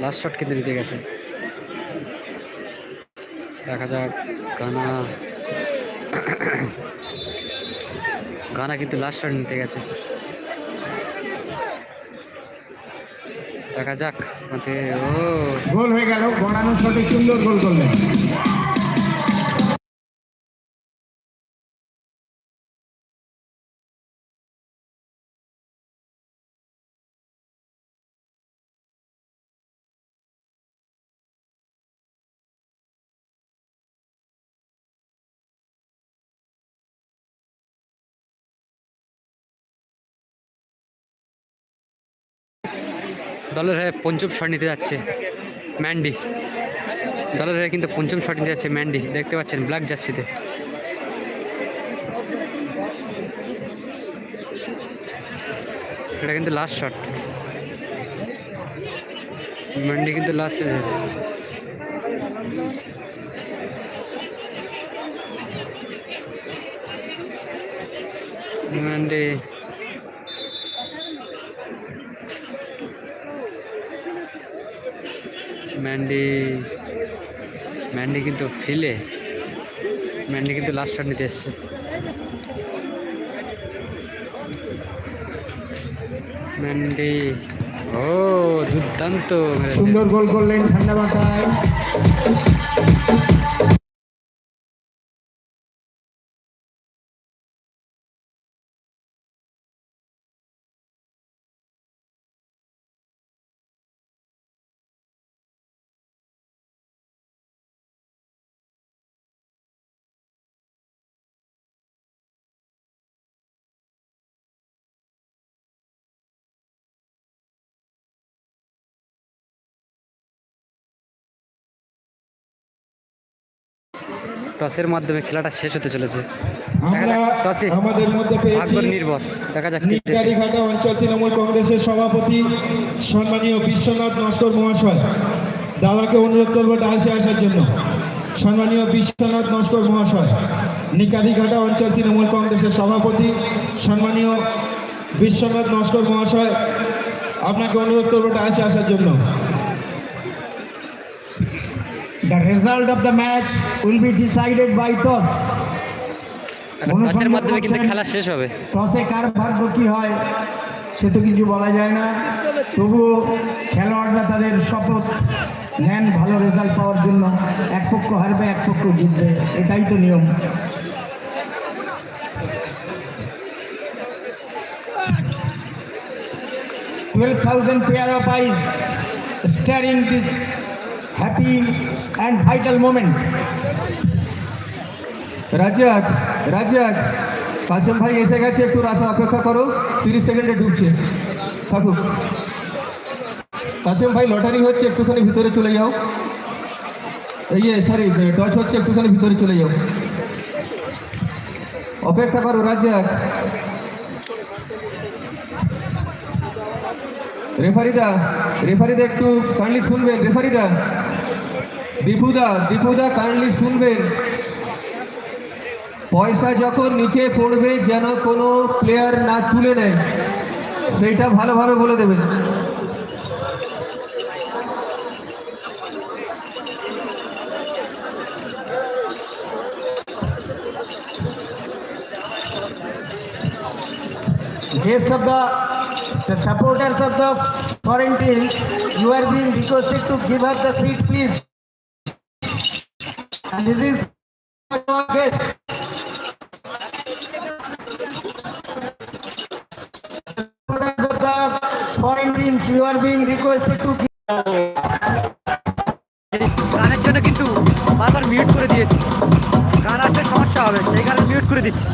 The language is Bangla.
লাস্ট শট কিন্তু নিতে গেছে। দেখা যাক, গানা। গানা কিন্তু লাস্ট শট নিতে গেছে। দেখা যাক ও। গোল হয়ে গেল, গড়ানো শটে সুন্দর গোল করলেন। দলের হয়ে পঞ্চম শট নিতে যাচ্ছে ম্যান্ডি। দলের হয়ে কিন্তু পঞ্চম শট নিতে যাচ্ছে ম্যান্ডি। দেখতে পাচ্ছেন ব্ল্যাক জার্সিতে। এটা কিন্তু লাস্ট শট ম্যান্ডি কিন্তু লাস্ট ম্যান্ডি ম্যান্ডি ম্যান্ডি কিন্তু ফিলে। ম্যান্ডি কিন্তু লাস্ট নিতে এসছে। ম্যান্ডি ও, দুর্দান্ত। সুন্দর গোল করলেন ঠান্ডা মাথায়। টসের মাধ্যমে খেলাটা শেষ হতে চলেছে। টসে আমাদের মধ্যে পেয়েছি নির্ভর। দেখা যাক অঞ্চল তৃণমূল কংগ্রেসের সভাপতি সম্মানীয় বিশ্বনাথ নস্কর মহাশয়। দাদাকে অনুরোধ করব ডান্সে আসার জন্য। সম্মানীয় বিশ্বনাথ নস্কর মহাশয় নিকারিঘাটা অঞ্চল তৃণমূল কংগ্রেসের সভাপতি সম্মানীয় বিশ্বনাথ নস্কর মহাশয় আপনাকে অনুরোধ করব ডান্সে আসার জন্য। The result of the match will be decided by toss. টসের মাধ্যমে কিন্তু খেলা শেষ হবে। টসে কার ভাগ্য কি হয় সে তো কিছু বলা যায় না। তবুও খেলোয়াড়রা তাদের শপথ নেন ভালো রেজাল্ট পাওয়ার জন্য। এক পক্ষ হারবে এক পক্ষ জিতবে। এটাই তো নিয়ম। Twelve thousand pair of eyes staring this happy and vital moment Razzak Razzak Kasem ভাই এসে গেছে, একটু রাসা অপেক্ষা করো, তিরিশ সেকেন্ডে ঢুকছে থাকুক। কাসেম ভাই লটারি হচ্ছে, একটুখানি ভিতরে চলে যাও। এই সরি টচ হচ্ছে, একটুখানি ভিতরে চলে যাও। অপেক্ষা করো, রাজ্জাক। রেফারিদা রেফারিদা একটু কাইন্ডলি শুনবেন রেফারিদা। দীপুদা দীপুদা কাইন্ডলি শুনবেন। পয়সা যখন নিচে পড়বে যেন কোনো প্লেয়ার না তুলে নেয় সেইটা ভালোভাবে বলে দেবেন। Guest of the, the supporters of the foreign team, you are being requested to give her the seat, please. And this is our guest. The foreign you are being requested to give গানের জন্য কিন্তু বারবার মিউট করে দিয়েছি গান আসলে সমস্যা হবে সেই কারণে মিউট করে দিচ্ছি